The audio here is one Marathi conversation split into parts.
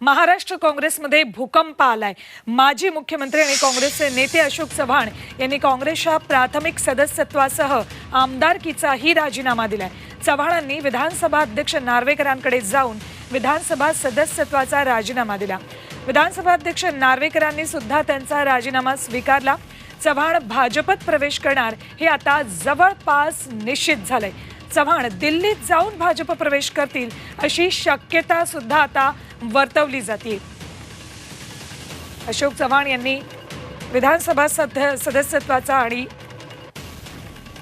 महाराष्ट्र काँग्रेसमध्ये भूकंप आलाय. माजी मुख्यमंत्री आणि काँग्रेसचे नेते अशोक चव्हाण यांनी काँग्रेसच्या प्राथमिक सदस्यत्वासह आमदारकीचाही राजीनामा दिलाय. चव्हाणांनी विधानसभा अध्यक्ष नार्वेकरांकडे जाऊन विधानसभा सदस्यत्वाचा राजीनामा दिला. विधानसभा अध्यक्ष नार्वेकरांनी सुद्धा त्यांचा राजीनामा स्वीकारला. चव्हाण भाजपत प्रवेश करणार हे आता जवळपास निश्चित झालंय. चव्हाण दिल्लीत जाऊन भाजप प्रवेश करतील अशी शक्यता सुद्धा आता वर्तवली जाते. अशोक चव्हाण यांनी विधानसभा सद्य सदस्यत्वाचा आणि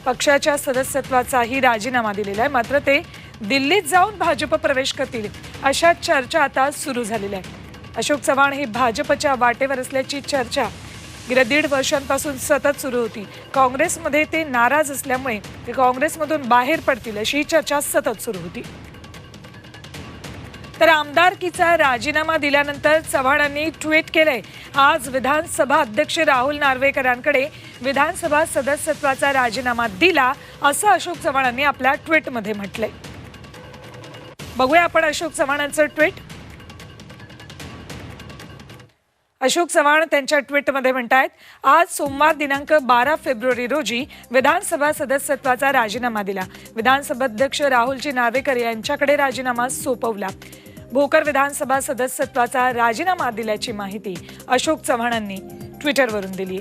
पक्षाच्या सदस्यत्वाचाही राजीनामा दिलेला आहे. मात्र ते दिल्लीत जाऊन भाजप प्रवेश करतील अशा चर्चा आता सुरू झालेल्या आहेत. अशोक चव्हाण हे भाजपच्या वाटेवर असल्याची चर्चा गेल्या दीड वर्षांपासून सतत सुरू होती. काँग्रेसमध्ये ते नाराज असल्यामुळे ते काँग्रेसमधून बाहेर पडतील अशी चर्चा सतत सुरू होती. तर आमदारकीचा राजीनामा दिल्यानंतर चव्हाणांनी ट्विट केलंय. आज विधानसभा अध्यक्ष राहुल नार्वेकरांकडे विधानसभा सदस्यत्वाचा राजीनामा दिला असं अशोक चव्हाणांनी आपल्या ट्विटमध्ये म्हटलंय. बघूया आपण अशोक चव्हाणांचं ट्विट. अशोक चव्हाण त्यांच्या ट्विटमध्ये आहेत आज सोमवार दिनांक बारा फेब्रुवारी रोजी विधानसभा सदस्यत्वाचा राजीनामा दिला. विधानसभा अध्यक्ष राहुलजी नार्वेकर यांच्याकडे राजीनामा सोपवला. भोकर विधानसभा सदस्यत्वाचा राजीनामा दिल्याची माहिती अशोक चव्हाणांनी ट्विटरवरून दिली